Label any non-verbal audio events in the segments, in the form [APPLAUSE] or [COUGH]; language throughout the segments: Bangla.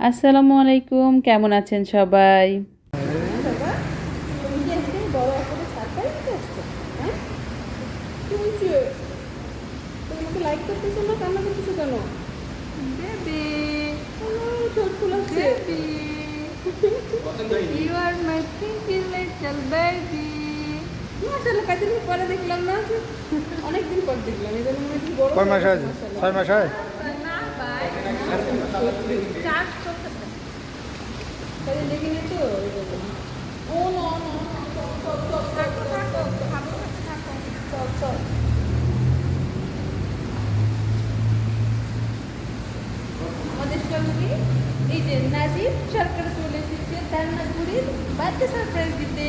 আসসালামু আলাইকুম কেমন আছেন সবাই? ছয় are পরে দেখলাম না হয়? মাস আছে হয় আমাদের সঙ্গে এই যে নাজিব সরকার চলে এসেছে তার নাজবুরির বাচ্চা সারপ্রাইজ দিতে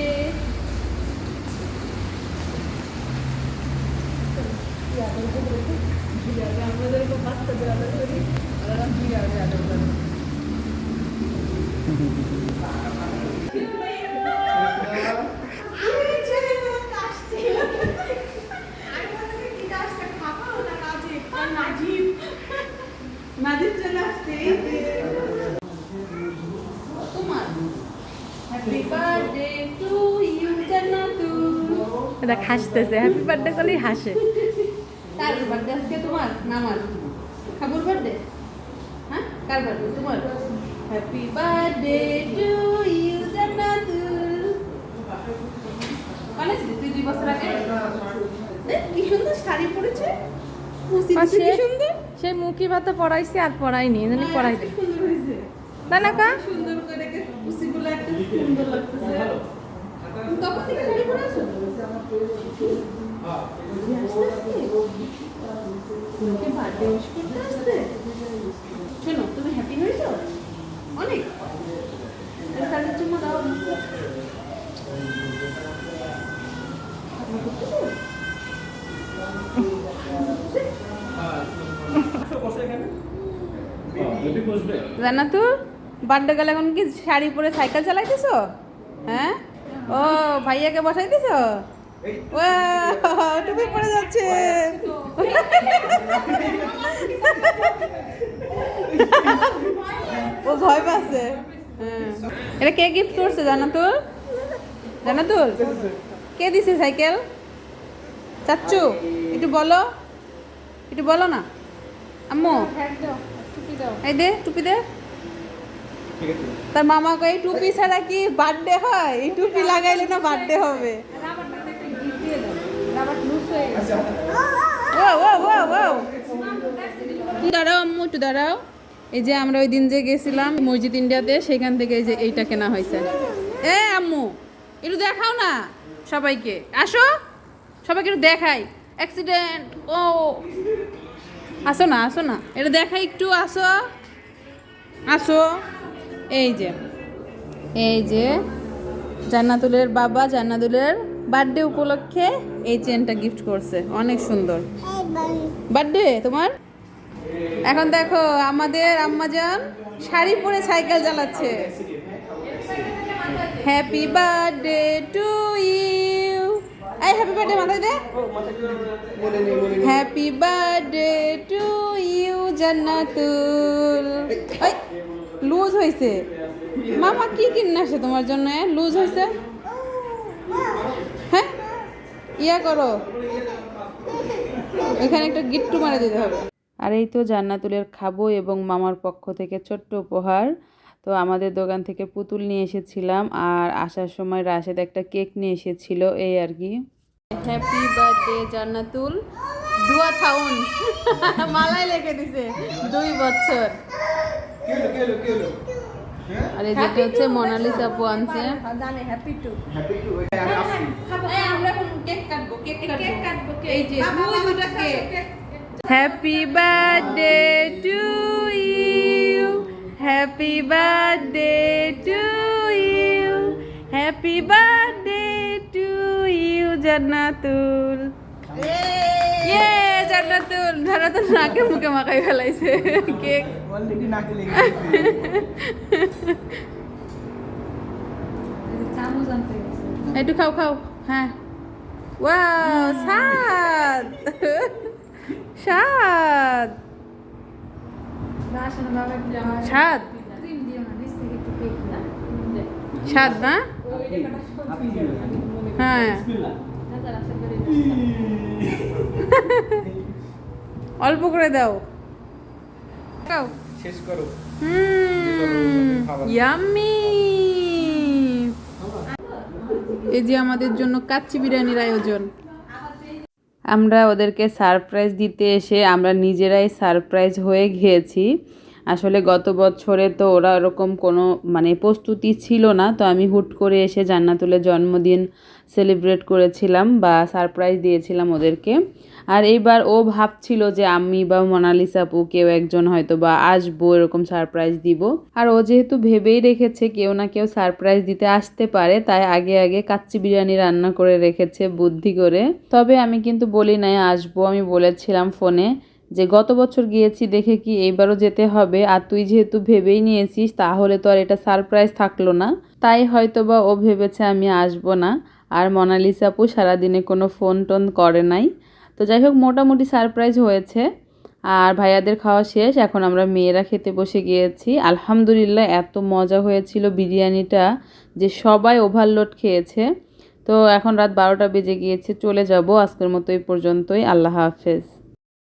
আমাদের বাচ্চা দেওয়া করি আর আমি আগে আদর করি নাজিব চলে আসছে তোমার। Happy birthday to you Jannatu দেখ হাসতেছে হ্যাপি বার্থডে করলেই হাসে। কার বার্থডে আজকে তোমার না আমার? খাবুর বার্থডে হ্যাঁ? কার বার্থডে তোমার? হ্যাপি বার্থডে টু ইউ তুই দুই বছর আগে? কি সুন্দর শাড়ি পরেছে। কি সুন্দর? সেই মুখি ভাতা পড়াইছি আর পড়াইনি জানি হ্যাঁ, পড়াই তাই না কা? সুন্দর করে কুচিগুলো একটু সুন্দর লাগতেছে। তখন থেকে শাড়ি পরে আছো তোমাকে বার্থডে উইশ করতে আসছে। শোনো তুমি হ্যাপি হয়েছো অনেক এটা তাদের জন্য দাও জান্নাতু বার্থডে গেলে এখন কি শাড়ি পরে সাইকেল চালাইতেছো? হ্যাঁ? ও ভাইয়াকে বসাই দিছো টুপি পরে যাচ্ছে। ও ভয় পাচ্ছে। হ্যাঁ। এটা কে গিফট করছে জান্নাতুল জান্নাতুল কে দিছে? সাইকেল? চাচ্চু একটু বলো। একটু বলো না। আম্মু। হ্যাঁ এই দে, টুপি দে। তার মামা এই টুপি ছাড়া কি বার্থডে হয়? এই টুপি লাগাইলে না বার্থডে হবে? দাঁড়াও আম্মু, একটু দাঁড়াও। এই যে আমরা ওই দিন যে গেছিলাম মসজিদ ইন্ডিয়াতে, সেখান থেকে যে এইটা কেনা হয়েছে। এ আম্মু, একটু দেখাও না সবাইকে। আসো, সবাইকে একটু দেখাই। অ্যাক্সিডেন্ট ও। আসো না আসো না। এটা দেখাই একটু, আসো। আসো। এই যে এই যে, জান্নাতুলের বাবা জান্নাতুলের বার্থডে উপলক্ষে এই চেনটা গিফট করছে। অনেক সুন্দর। বার্থডে তোমার? এখন দেখো, আমাদের আম্মাজান শাড়ি পরে সাইকেল চালাচ্ছে। হ্যাপি বার্থডে টু ইউ এই হ্যাপি বার্থডে মাথায় দে। Happy birthday to you Jannatul. ওই লুজ হয়েছে। মামা, কি কিনে আসে তোমার জন্য লুজ হয়েছে? হ্যাঁ? ইয়া করো। এখানে একটা গিট্টু মারা দিতে হবে। আর এই তো জান্নাতুলের খাব এবং মামার পক্ষ থেকে ছোট্ট উপহার। তো আমাদের দোকান থেকে পুতুল নিয়ে এসেছিলাম আর আসার সময় রাশেদ একটা কেক নিয়ে এসেছিল এই আর কি হ্যাপি বার্থডে জান্নাতুল দুয়া থাউন মালাই লিখে দিছে দুই বছর আর এই যেটা হচ্ছে মোনালিসা আপু আনছে জানে হ্যাপি টু এই, আমরা এখন কেক কাটবো কেক কাটবো কেক কাটবো এই যে দুই দুটা cake happy birthday to happy birthday to you happy birthday to you Jannatul ইয়ে জান্নাতুল জান্নাতুল নাকে মুখে মাখাই ফেলাইছে কেক অলরেডি নাকে লেগে একটু খাও খাও হ্যাঁ ওয়াও স্বাদ স্বাদ সাত। সাত? না? হ্যাঁ। [LAUGHS] অল্প করে দাও। এই যে আমাদের জন্য কাচ্চি বিরিয়ানির আয়োজন। আমরা ওদেরকে সারপ্রাইজ দিতে এসে আমরা নিজেরাই সারপ্রাইজ হয়ে গিয়েছি। আসলে গত বছরে তো ওরা ওরকম কোনো মানে প্রস্তুতি ছিল না, তো আমি হুট করে এসে জান্নাতুলের জন্মদিন সেলিব্রেট করেছিলাম বা সারপ্রাইজ দিয়েছিলাম ওদেরকে। আর এইবার ও ভাবছিল যে আমি বা মোনালিসা আপু কেউ একজন হয়তো বা আসব, এরকম সারপ্রাইজ দিব। আর ও যেহেতু ভেবেই রেখেছে কেউ না কেউ সারপ্রাইজ দিতে আসতে পারে, তাই আগে আগে কাচ্চি বিরিয়ানি রান্না করে রেখেছে বুদ্ধি করে। তবে আমি কিন্তু বলি নাই, আসব, আমি বলেছিলাম ফোনে। যে গত বছর গিয়েছি দেখে কি এইবারও যেতে হবে, আর তুই যেহেতু ভেবেই নিয়েছিস তাহলে তো আর এটা সারপ্রাইজ থাকল না। তাই হয়তো বা ও ভেবেছে আমি আসব না, আর মোনালিসা আপু সারাদিনে কোনো ফোন টোন করে নাই। তো যাই হোক, মোটামুটি সারপ্রাইজ হয়েছে। আর ভাইয়াদের খাওয়া শেষ, এখন আমরা মেয়েরা খেতে বসে গিয়েছি। আলহামদুলিল্লাহ এত মজা হয়েছিল বিরিয়ানিটা যে সবাই ওভারলোড খেয়েছে। তো এখন রাত বারোটা বেজে গিয়েছে, চলে যাব। আজকের মতো এই পর্যন্তই। আল্লাহ হাফেজ।